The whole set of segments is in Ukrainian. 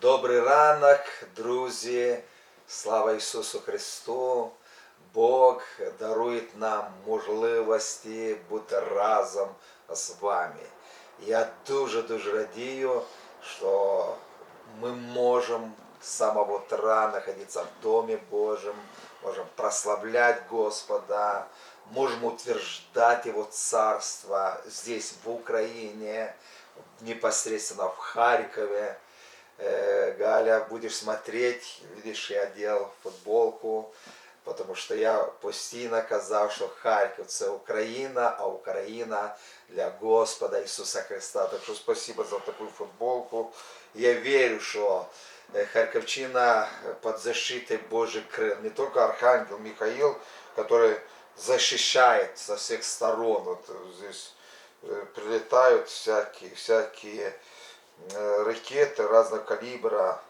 Добрий ранок, друзі! Слава Ісусу Христу! Бог дарує нам можливості бути разом з вами. Я дуже-дуже радію, що мы можем с самого утра находиться в Доме Божьем, можем прославлять Господа, можем утверждать Его Царство здесь, в Украине, непосредственно в Харькове. Э, Галя, будешь смотреть, видишь, я одел футболку, потому что я постійно казав, що Харків це Україна, а Україна для Господа Ісуса Христа. Так що спасибо за таку футболку. Я вірю, що э, Харьковчина под защитой Божьих крыл. Не только Архангел Михаил, который защищает со всех сторон. Вот здесь э, прилетают всякие, всякие э, ракеты разного калибра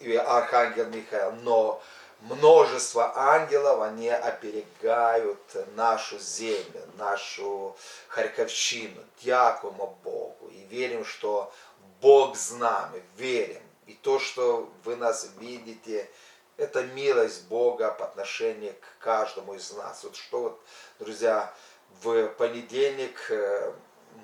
и Архангел Михаил, но множество ангелов, они оберегают нашу землю, нашу Харьковщину. Дякуємо Богу и верим, что Бог с нами, верим. И то, что вы нас видите, это милость Бога по отношению к каждому из нас. Вот что вот, друзья, в понедельник э,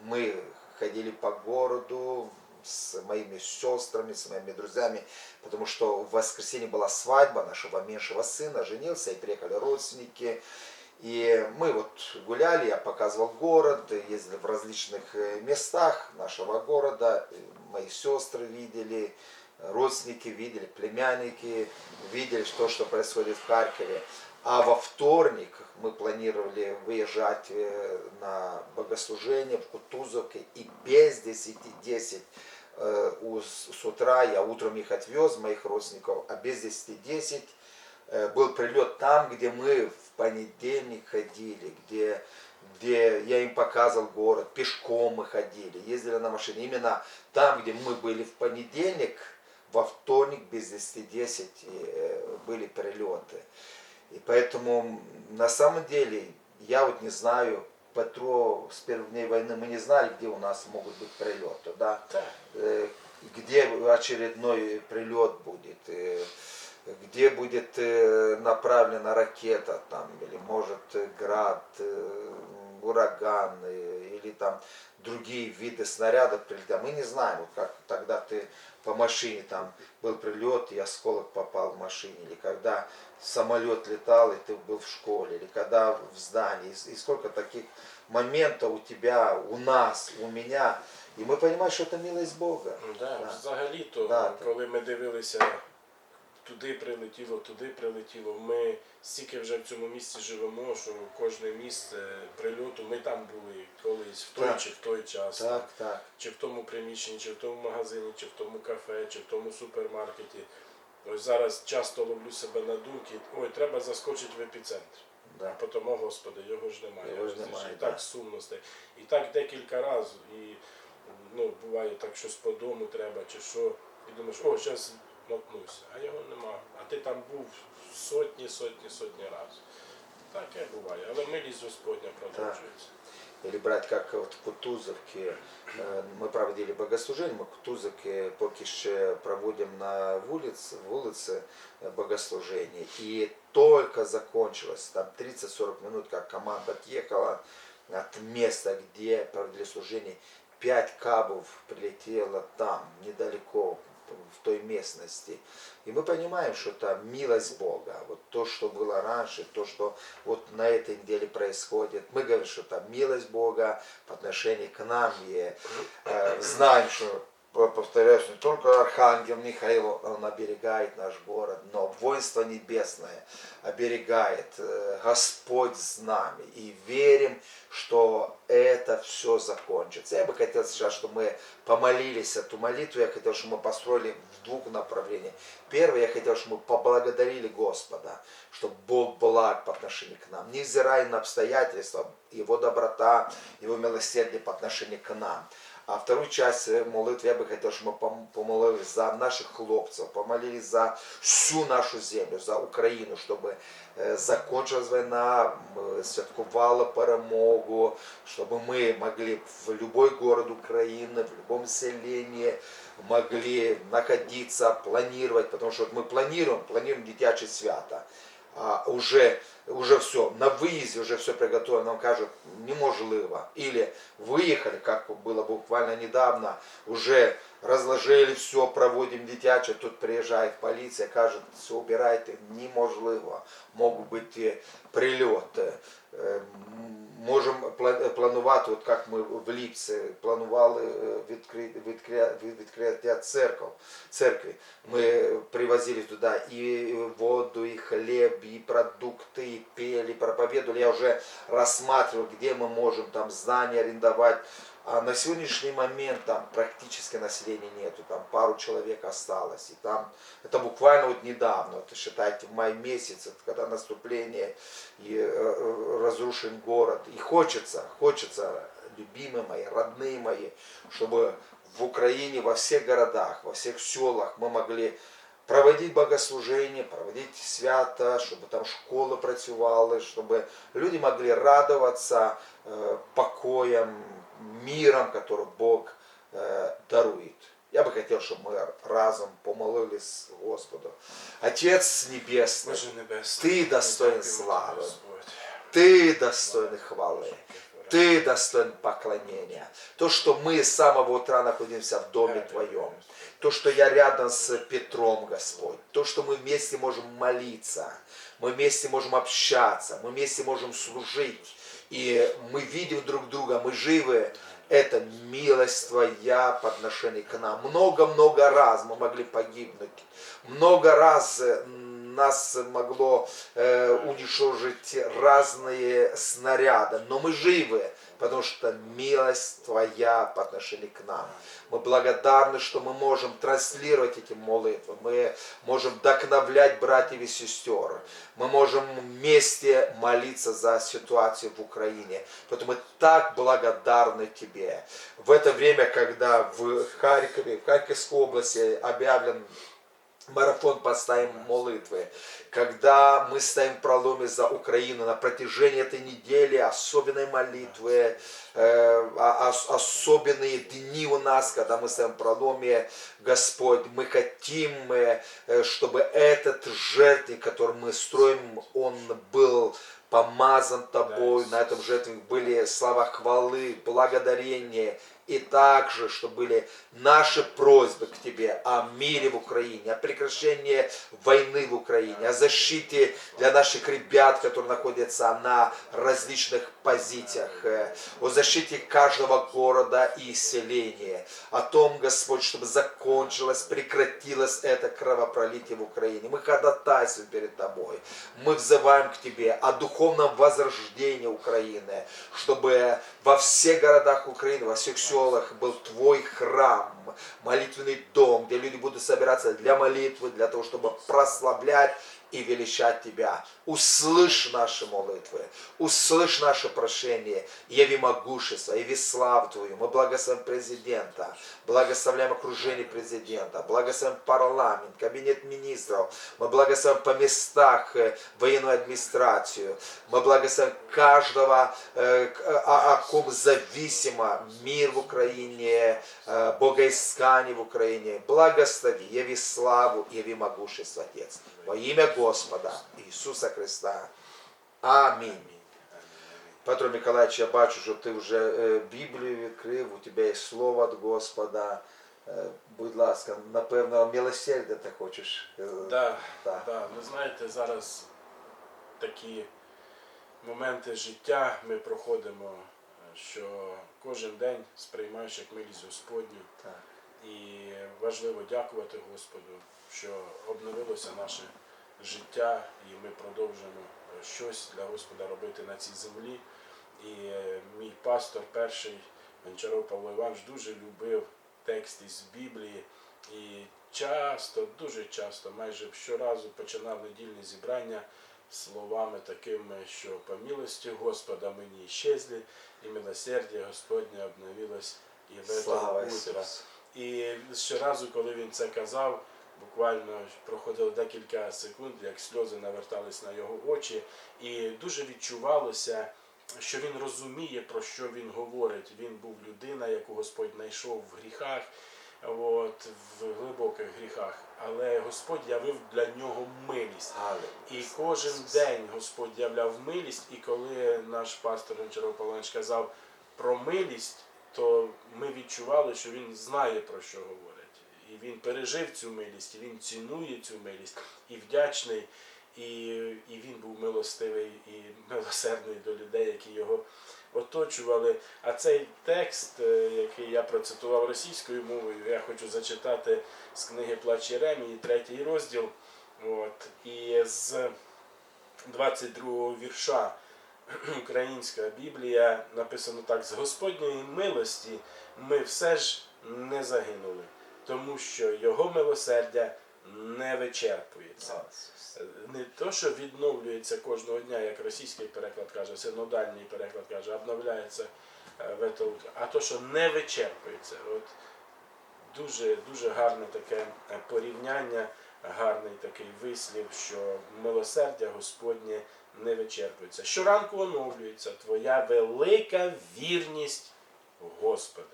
мы ходили по городу с моими сестрами, с моими друзьями, потому что в воскресенье была свадьба нашего меньшего сына, женился, и приехали родственники. И мы вот гуляли, я показывал город, ездили в различных э, местах нашего города, э, мои сестры видели, родственники видели, племянники видели то, что происходит в Харькове. А во вторник мы планировали выезжать э, на богослужение в Кутузовке и без 10-10 э, у- с утра я утром их отвез, моих родственников, а без 10-10 э, был прилет там, где мы в понедельник ходили, где, где я им показывал город, пешком мы ходили, ездили на машине. Именно там, где мы были в понедельник, во вторник без 10-10 э, были перелеты. И поэтому на самом деле я вот не знаю, Петро с первых дней войны мы не знали, где у нас могут быть прилеты, да, Так. Э, где очередной прилет будет, э, где будет э, направлена ракета там, или может град, ураган, или там другие виды снарядов прилетят. Мы не знаем, вот как тогда ты по машине там был прилет, и осколок попал в машине, или когда самолет летал, и ты был в школе, или когда в здании, и, сколько таких моментов у тебя, у нас, у меня, и мы понимаем, что это милость Бога. Да, Да. Взагалі-то, Да, коли ми дивилися, туди прилетіло, туди прилетіло, ми стільки вже в цьому місці живемо, що кожне місце прильоту, ми там були колись в той Так. чи в той час. Так, так. Чи в тому приміщенні, чи в тому магазині, чи в тому кафе, чи в тому супермаркеті. Ось зараз часто ловлю себе на думки, ой, треба заскочити в епіцентр. Да. А потім, о Господи, його ж немає. Його ж немає, і да. так сумно стає. І так декілька разів. І ну, буває так, щось по дому треба, чи що. І думаєш, о, зараз мотнуся, а його нема. А ти там був сотні, сотні, сотні разів. Таке буває, але милість Господня продовжується. Или брать как вот в Кутузовке, э, мы проводили богослужение, мы в Кутузовке поки ще проводим на вулице, вулице э, богослужение. И только закончилось, там 30-40 минут, как команда отъехала от места, где проводили служение, пять кабов прилетело там, недалеко, в той местности. И мы понимаем, что это милость Бога. Вот то, что было раньше, то, что вот на этой неделе происходит. Мы говорим, что это милость Бога по отношению к нам. И э, знаем, что, по- повторяюсь, не только Архангел Михаил, он оберегает наш город, но воинство небесное оберегает. Э, Господь с нами. И верим, что это все закончится. Я бы хотел сейчас, чтобы мы помолились эту молитву. Я хотел, чтобы мы построили в двух направлениях. Первое, я хотел, чтобы мы поблагодарили Господа, что Бог благ по отношению к нам, невзирая на обстоятельства, Его доброта, Его милосердие по отношению к нам. А вторую часть э, молитвы я бы хотел, чтобы мы пом- помолились за наших хлопцев, помолились за всю нашу землю, за Украину, чтобы э, закончилась война, м, святкувала перемогу, чтобы мы могли в любой город Украины, в любом селении могли находиться, планировать, потому что вот мы планируем, планируем дитяче свято. А уже, уже все, на выезде уже все приготовлено, нам кажут, неможливо. Или выехали, как было буквально недавно, уже разложили все, проводим дитяче, тут приезжает полиция, кажуть, все убирайте, неможливо. Можуть бути прильоти. Е, м, Можемо пла- планувати, от як ми в Ліпці планували е, відкри- відкря- відкриття церков, церкви. Мы привозили туда и воду, и хлеб, и продукты, и пели, проповедовали. Я уже рассматривал, где мы можем там здание арендовать. А на сегодняшний момент там практически населения нету, там пару человек осталось. И там, это буквально вот недавно, это считайте, в мае месяц, это когда наступление и э, э, разрушен город. И хочется, хочется, любимые мои, родные мои, чтобы в Украине, во всех городах, во всех селах мы могли проводити богослуження, проводити свята, щоб там школи працювали, щоб люди могли радуватися е, покоем, миром, который Бог е, дарует. Я бы хотел, чтобы мы разом помолились Господу. Отец Небесный, Ти достоин. Господь. Ты достоин хвалы. Ты достоин поклонения. То, что мы с самого утра находимся в доме Твоем. То, что я рядом с Петром, Господь. То, что мы вместе можем молиться. Мы вместе можем общаться. Мы вместе можем служить. И мы видим друг друга, мы живы. Это милость Твоя по отношению к нам. Много-много раз мы могли погибнуть. Много раз э, нас могло э, уничтожить разные снаряды. Но мы живы, потому что милость Твоя по отношению к нам. Мы благодарны, что мы можем транслировать эти молитвы. Мы можем вдохновлять братьев и сестер. Мы можем вместе молиться за ситуацию в Украине. Поэтому мы так благодарны Тебе. В это время, когда в Харькове, в Харьковской области объявлен марафон поставим молитвы, когда мы стоим в проломе за Украину на протяжении этой недели, особенной молитвы, э, а- ос- особенные дни у нас, когда мы стоим в проломе, Господь, мы хотим, э, э, чтобы этот жертвенник, который мы строим, он был помазан тобой, на этом жертвеннике были слова хвалы, благодарения, и также, что были наши просьбы к Тебе о мире в Украине, о прекращении войны в Украине, о защите для наших ребят, которые находятся на различных позициях, э, о защите каждого города и селения, о том, Господь, чтобы закончилось, прекратилось это кровопролитие в Украине. Мы ходатайствуем перед Тобой, мы взываем к Тебе о духовном возрождении Украины, чтобы во всех городах Украины, во всех селах был Твой храм, молитвенный дом, где люди будут собираться для молитвы, для того, чтобы прославлять и величать Тебя. Услышь наши молитвы, услышь наше прошение, яви могущество, яви славу Твою. Мы благословим президента, благословляем окружение президента, благословим парламент, кабинет министров, мы благословим по местах э, военную администрацию, мы благословим каждого, э, к- о, ком зависимо мир в Украине, э, богоискание в Украине. Благослови, яви славу, яви могущество, Отец. Во имя Господа Иисуса Христа. Амінь. Петро Миколаївич, я бачу, що ти вже е, Біблію відкрив, у тебе є слово від Господа. Е, Будь ласка, напевно, милосердя ти хочеш. е, Да, да. Ви знаєте, зараз такі моменти життя ми проходимо, що кожен день сприймаєш як милість Господню. Так. І важливо дякувати Господу, що обновилося наше життя, і ми продовжуємо е, щось для Господа робити на цій землі. І е, мій пастор перший Гончаров Павло Іванович дуже любив текст із Біблії. І часто, дуже часто, майже щоразу починав недільне зібрання словами такими, що по милості Господа мені щезли, і милосердя Господнє обновилось і в утро. І щоразу, коли він це казав, буквально проходило декілька секунд, як сльози навертались на його очі, і дуже відчувалося, що він розуміє, про що він говорить. Він був людина, яку Господь знайшов в гріхах. от, в глибоких гріхах. Але Господь явив для нього милість. І кожен день Господь являв милість, і коли наш пастор Гончаров Павлович казав про милість, то ми відчували, що він знає про що говорить. І він пережив цю милість, і він цінує цю милість, і вдячний, і, і він був милостивий і милосердний до людей, які його оточували. А цей текст, е, який я процитував російською мовою, я хочу зачитати з книги Плач Єремії, третій розділ. От, і з 22 вірша Українська Біблія написано так: з Господньої милості ми все ж не загинули, тому що Його милосердя не вичерпується. Не то, що відновлюється кожного дня, як російський переклад каже, синодальний переклад каже, обновляється е, в ето- а то, що не вичерпується. От дуже, дуже гарне таке е, порівняння, гарний такий вислів, що милосердя Господнє не вичерпується. Щоранку оновлюється твоя велика вірність, Господи.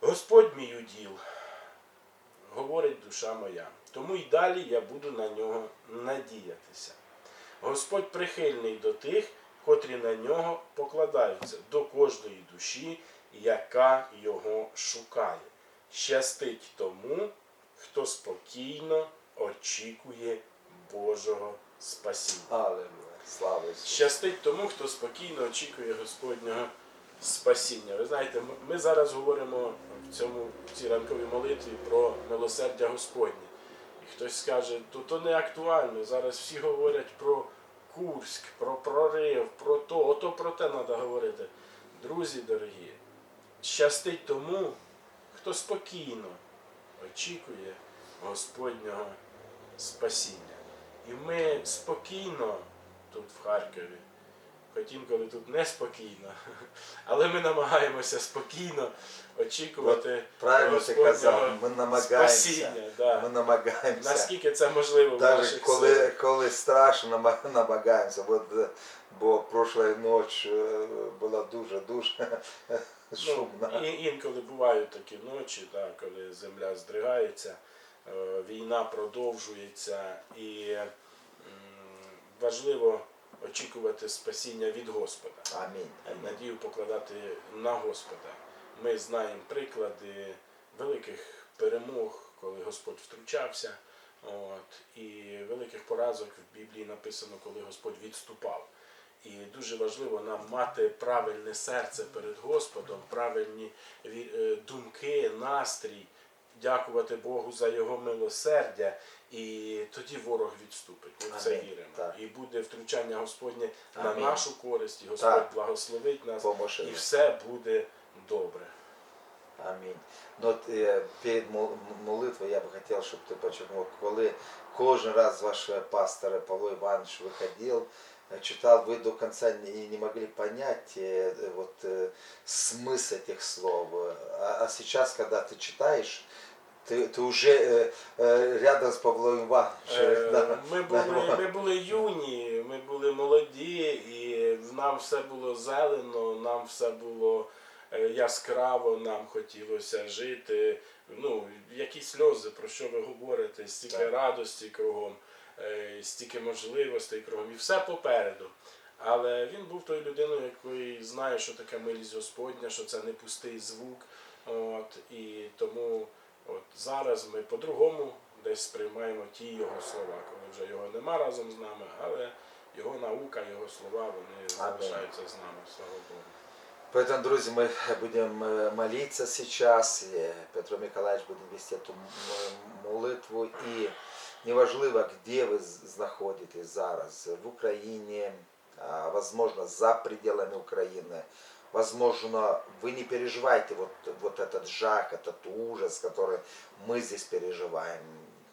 Господь мій уділ, говорить душа моя. Тому й далі я буду на нього надіятися. Господь прихильний до тих, котрі на нього покладаються, до кожної душі, яка його шукає. Щастить тому, хто спокійно очікує Божого спасіння. Аллилуйя. Слава Ісусу. Щастить тому, хто спокійно очікує Господнього спасіння. Ви знаєте, ми- зараз говоримо в цьому в цій ранковій молитві про милосердя Господнє. І хтось скаже, то то не актуально. Зараз всі говорять про Курськ, про прорив, про то, ото про те треба говорити. Друзі дорогі, щастить тому, хто спокійно очікує Господнього спасіння. І ми спокійно тут в Харкові, хоч інколи тут неспокійно, але ми намагаємося спокійно очікувати Правильно ти казав, ми намагаємося. спасіння. Да. Ми намагаємося. Наскільки це можливо в наших коли, силах. коли страшно, намагаємося. От, е, бо прошлої ночі е, була дуже-дуже шумна. Ну, інколи бувають такі ночі, да, коли земля здригається, е, війна продовжується, і важливо очікувати спасіння від Господа. Амінь. Амінь. надію покладати на Господа. Ми знаємо приклади великих перемог, коли Господь втручався, от, і великих поразок в Біблії написано, коли Господь відступав. І дуже важливо нам мати правильне серце перед Господом, правильні е, думки, настрій, дякувати Богу за Його милосердя, і тоді ворог відступить. Ми в це Амінь. віримо. Так. І буде втручання Господнє на Амінь. нашу користь, і Господь Так. благословить нас, Поможе і нам. все буде добре. Амінь. Ну, от, е, перед мол- молитвою я би хотів, щоб ти подчеркнув, коли кожен раз ваш пастор Павло Иванович выходил, э, читал, вы до конца не, не могли понять э, э, вот, э, смысл этих слов. А, а сейчас, когда ты читаешь, ты, ты уже э, э, рядом с Павлом Ивановичем. Е, да, Ми да, були, ми були юні, ми були молоді, і в нам все було зелено, нам все було е, яскраво, нам хотілося жити. Ну, які сльози, про що ви говорите, стільки Так. радості кругом, е, стільки можливостей кругом, і все попереду. Але він був тою людиною, який знає, що таке милість Господня, що це не пустий звук. От, і тому от зараз ми по-другому десь сприймаємо ті його слова, коли вже його нема разом з нами, але його наука, його слова, вони залишаються з нами, слава Богу. Поэтому, друзья, мы будем э, молиться сейчас. и Петро Миколаевич будет вести эту м- молитву. И неважливо, где вы з- знаходитесь зараз, в Украине, а, возможно, за пределами Украины, Возможно, вы не переживаете вот, вот этот жах, этот ужас, который мы здесь переживаем.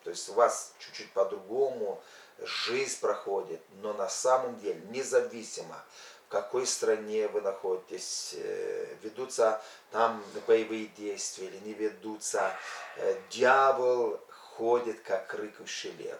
То есть у вас чуть-чуть по-другому жизнь проходит, но на самом деле, независимо, в какой стране вы находитесь, э, ведутся там боевые действия или не ведутся, э, дьявол ходит как рыкающий лев.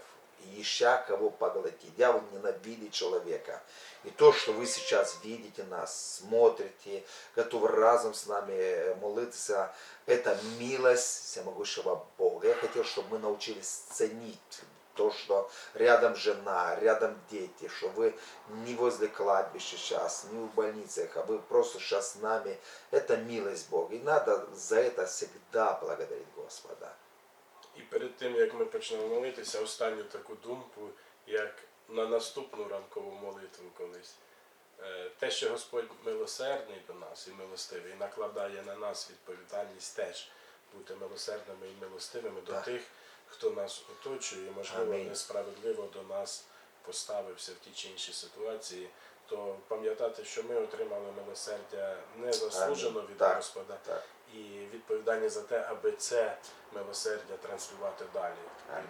Ища кого поглотить. Дьявол ненавидит человека. И то, что вы сейчас видите нас, смотрите, готовы разом с нами э, молиться, это милость всемогущего Бога. Я хотел, чтобы мы научились ценить то, что рядом жена, рядом дети, что вы не возле кладбища сейчас, не в больницах, а вы просто сейчас с нами. Это милость Бога. И надо за это всегда благодарить Господа. І перед тим як ми почнемо молитися, останню таку думку, як на наступну ранкову молитву колись. Е, Те, що Господь милосердний до нас і милостивий, і накладає на нас відповідальність теж бути милосердними і милостивими до тих, хто нас оточує, і, можливо, несправедливо до нас поставився в ті чи інші ситуації, то пам'ятати, що ми отримали милосердя незаслужено від. Господа. І відповідальні за те, аби це милосердя транслювати далі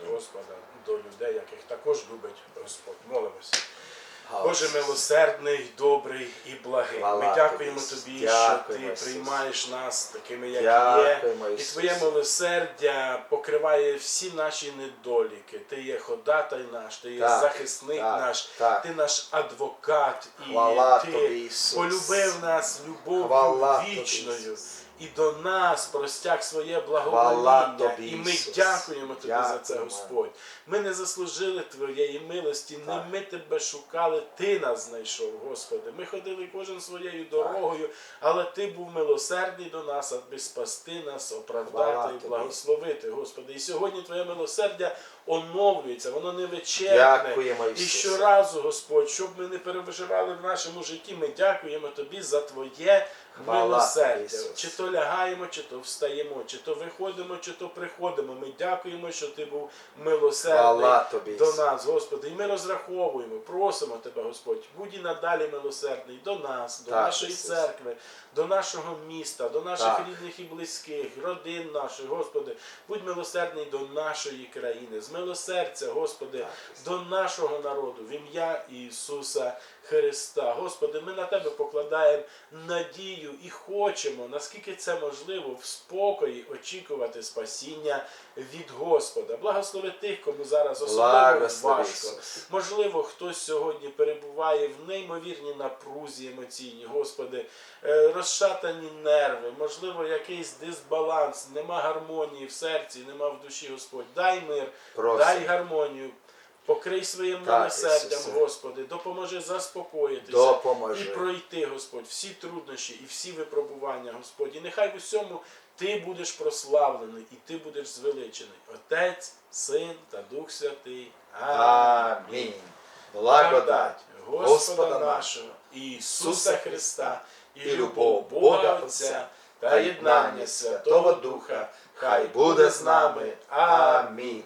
від Господа до людей, яких також любить Господь. Молимося. Боже милосердний, добрий і благий. Хвала Ми дякуємо тобі, що ти Ісус. приймаєш нас такими, як є. І твоє милосердя покриває всі наші недоліки. Ти є ходатай наш, ти є Так, захисник так, наш, так. ти наш адвокат, і ти полюбив нас любов'ю вічною. І до нас простяг своє Хвала благовоління. І ми дякуємо тобі за це, Господь. Ми не заслужили Твоєї милості, не ми тебе шукали, Ти нас знайшов, Господи. Ми ходили кожен своєю дорогою, але Ти був милосердний до нас, аби спасти нас, Хвала оправдати і тобі. благословити, Господи. І сьогодні Твоє милосердя оновлюється, воно не вичерпне. Дякуємо, І щоразу, Господь, щоб ми не переживали в нашому житті, ми дякуємо Тобі за Твоє Хвала милосердя. Чи то лягаємо, чи то встаємо, чи то виходимо, чи то приходимо. Ми дякуємо, що Ти був милосердний тобі, до нас, Господи. І ми розраховуємо, просимо Тебе, Господь, будь і надалі милосердний до нас, до Так, нашої Ісус. церкви, до нашого міста, до наших Так. рідних і близьких, родин наших, Господи. Будь милосердний до нашої країни, з милосердя, Господи, Так, до нашого народу в ім'я Ісуса Христа. Господи, ми на Тебе покладаємо надію і хочемо, наскільки це можливо, в спокої очікувати спасіння від Господа. Благослови тих, кому зараз особливо важко. Можливо, хтось сьогодні перебуває в неймовірній напрузі емоційній, Господи, е, розшатані нерви, можливо, якийсь дисбаланс, нема гармонії в серці, нема в душі, Господь. Дай мир, Просимо. дай гармонію. Покрий своїм милосердям, Господи, допоможи заспокоїтися Допоможи. і пройти, Господь, всі труднощі і всі випробування, Господь. І нехай в усьому Ти будеш прославлений і Ти будеш звеличений. Отець, Син та Дух Святий. Амінь. Благодать Господа Господа нашого, Ісуса Христа, і любов Бога Отця та єднання Святого Духа, хай буде з нами. Амінь.